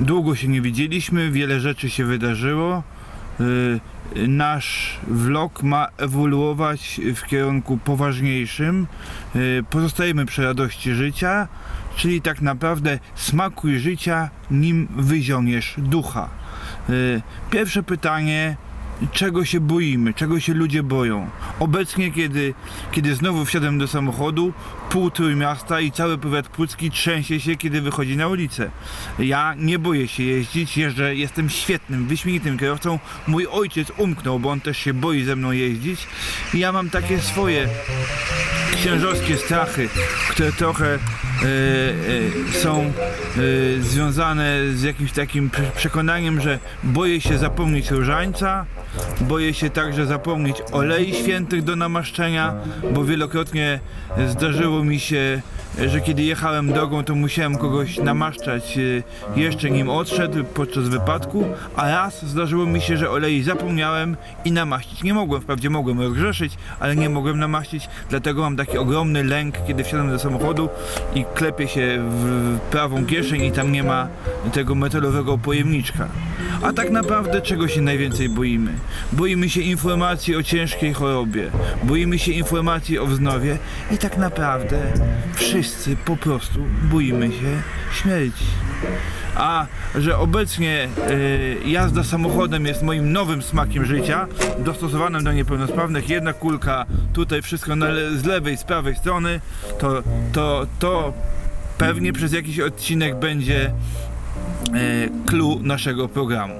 Długo się nie widzieliśmy, wiele rzeczy się wydarzyło. Y, Nasz vlog ma ewoluować w kierunku poważniejszym. Y, Pozostajemy przy radości życia, czyli tak naprawdę smakuj życia, nim wyzioniesz ducha. Y, Pierwsze pytanie, czego się boimy, czego się ludzie boją. Obecnie, kiedy, kiedy znowu wsiadłem do samochodu, pół miasta i cały powiat pucki trzęsie się, kiedy wychodzi na ulicę. Ja nie boję się jeździć, jeżdżę, jestem świetnym, wyśmienitym kierowcą. Mój ojciec umknął, bo on też się boi ze mną jeździć. I ja mam takie swoje księżowskie strachy, które trochę e, e, są e, związane z jakimś takim prze- przekonaniem, że boję się zapomnieć różańca, boję się także zapomnieć olei świętych do namaszczenia, bo wielokrotnie zdarzyło mi się, że kiedy jechałem drogą, to musiałem kogoś namaszczać e, jeszcze nim odszedł podczas wypadku, a raz zdarzyło mi się, że olei zapomniałem i namaścić nie mogłem. Wprawdzie mogłem rozgrzeszyć, ale nie mogłem namaścić, dlatego mam taki ogromny lęk, kiedy wsiadam do samochodu i klepię się w prawą kieszeń i tam nie ma tego metalowego pojemniczka. A tak naprawdę czego się najwięcej boimy? Boimy się informacji o ciężkiej chorobie, boimy się informacji o wznowie i tak naprawdę wszyscy po prostu boimy się śmierci. A że obecnie y, jazda samochodem jest moim nowym smakiem życia, dostosowanym do niepełnosprawnych, jedna kulka, tutaj wszystko le- z lewej, z prawej strony, to, to, to pewnie przez jakiś odcinek będzie e, clue naszego programu.